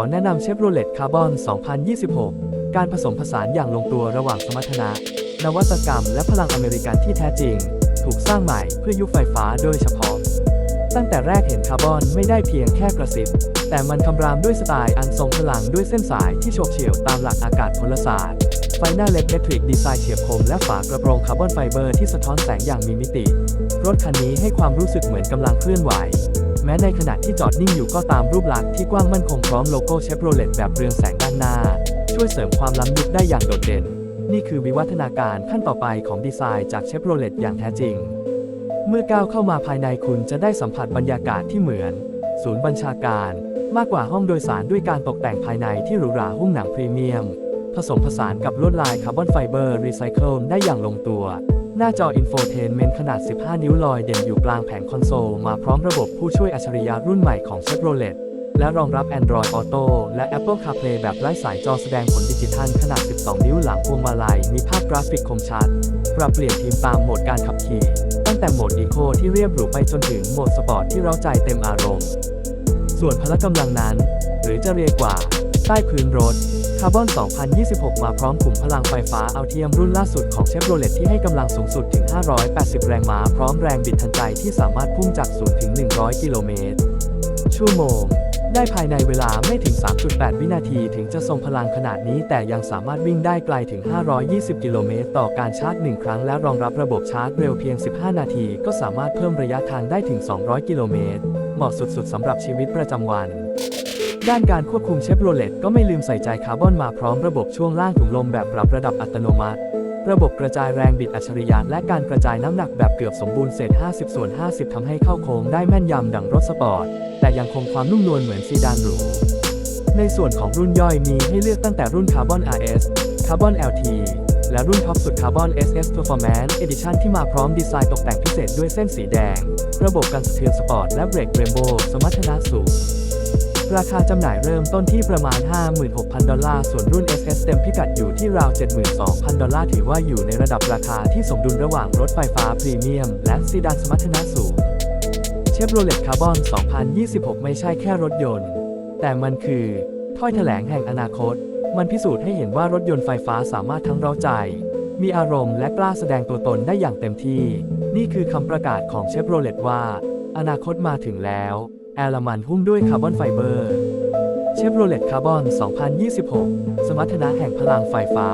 อแนะนำเชฟโรเลตคาร์บอน 2026 การผสมผสานอย่างลงตัวระหว่างสมรรถนะ นวัตกรรมและพลังอเมริกันที่แท้จริง ถูกสร้างใหม่เพื่อยุคไฟฟ้าโดยเฉพาะ ตั้งแต่แรกเห็นคาร์บอนไม่ได้เพียงแค่กระซิบ แต่มันคำรามด้วยสไตล์อันทรงพลังด้วยเส้นสายที่โฉบเฉี่ยวตามหลักอากาศพลศาสตร์ ไฟหน้าเล็กเมทริกดีไซน์เฉียบคมและฝากระโปรงคาร์บอนไฟเบอร์ที่สะท้อนแสงอย่างมีมิติ รถคันนี้ให้ความรู้สึกเหมือนกำลังเคลื่อนไหว ม้ในขณะที่จอดนิ่งอยู่ก็ตามรูปลักษณ์ที่กว้างมั่นคงพร้อมโลโก้เชฟโรเลตแบบเรืองแสงด้านหน้า ช่วยเสริมความล้ำลึกได้อย่างโดดเด่น นี่คือวิวัฒนาการขั้นต่อไปของดีไซน์จากเชฟโรเลตอย่างแท้จริง เมื่อก้าวเข้ามาภายในคุณจะได้สัมผัสบรรยากาศที่เหมือน ศูนย์บัญชาการ มากกว่าห้องโดยสารด้วยการตกแต่งภายในที่หรูหราหุ้มหนังพรีเมียม ผสมผสานกับลวดลายคาร์บอนไฟเบอร์รีไซเคิลได้อย่างลงตัว หน้าจออินโฟเทนเมนต์ขนาด 15 นิ้วลอยเด่นอยู่กลางแผงคอนโซล มาพร้อมระบบผู้ช่วยอัจฉริยะรุ่นใหม่ของ Chevrolet และรองรับ Android Auto และ Apple CarPlay แบบไร้สายจอแสดงผลดิจิทัลขนาด 12 นิ้วหลังพวงมาลัย มีภาพกราฟิกคมชัด ปรับเปลี่ยนทีมตามโหมดการขับขี่ ตั้งแต่โหมด Eco ที่เรียบหรูไปจนถึงโหมดสปอร์ตที่เร้าใจเต็มอารมณ์ ส่วนพละกำลังนั้น หรือจะเรียกว่า ใต้พื้นรถ คาร์บอน 2026 มาพร้อมขุมพลังไฟฟ้าเอาเทียมรุ่นล่าสุดของเชฟโรเลตที่ให้กำลังสูงสุดถึง 580 แรงม้า พร้อมแรงบิดทันใจที่สามารถพุ่งจาก0ถึง 100 กิโลเมตร ชั่วโมง ได้ภายในเวลาไม่ถึง 3.8 วินาทีถึงจะทรงพลังขนาดนี้ แต่ยังสามารถวิ่งได้ไกลถึง 520 กิโลเมตร ต่อการชาร์จ 1 ครั้ง และรองรับระบบชาร์จเร็วเพียง 15 นาที ก็สามารถเพิ่มระยะทางได้ถึง 200 กิโลเมตร เหมาะสุดๆสำหรับชีวิตประจำวัน ด้านการควบคุมเชฟโรเลตก็ไม่ลืมใส่ใจคาร์บอนมาพร้อมระบบช่วงล่างถุงลมแบบปรับระดับอัตโนมัติ ระบบกระจายแรงบิดอัจฉริยะและการกระจายน้ำหนักแบบเกือบสมบูรณ์เศษ 50 ส่วน 50 ทำให้เข้าโค้งได้แม่นยำดังรถสปอร์ต แต่ยังคงความนุ่มนวลเหมือนซีดานหรูในส่วนของรุ่นย่อยมีให้เลือกตั้งแต่รุ่น Carbon RS Carbon LT และรุ่นท็อปสุด Carbon SS Performance Edition ที่มาพร้อมดีไซน์ตกแต่งพิเศษด้วยเส้นสีแดง ระบบกันสะเทือนสปอร์ตและเบรกเรนโบสมรรถนะสูง ราคาจำหน่ายเริ่มต้นที่ประมาณ 56,000 ดอลลาร์ ส่วนรุ่น SS เต็มพิกัดอยู่ที่ราว 72,000 ดอลลาร์ ถือว่าอยู่ในระดับราคาที่สมดุลระหว่างรถไฟฟ้าพรีเมียม และซีดานสมรรถนะสูง เชฟโรเลตคาร์บอน 2026 ไม่ใช่แค่รถยนต์ แต่มันคือ ถ้อยแถลงแห่งอนาคต มันพิสูจน์ให้เห็นว่ารถยนต์ไฟฟ้าสามารถทั้งเราใจ มีอารมณ์และกล้าแสดงตัวตนได้อย่างเต็มที่ นี่คือคำประกาศของเชฟโรเลตว่า อนาคตมาถึงแล้ว แอลมันหุ้มด้วยคาร์บอนไฟเบอร์ เชฟโรเลตคาร์บอน 2026 สมรรถนะแห่งพลังไฟฟ้า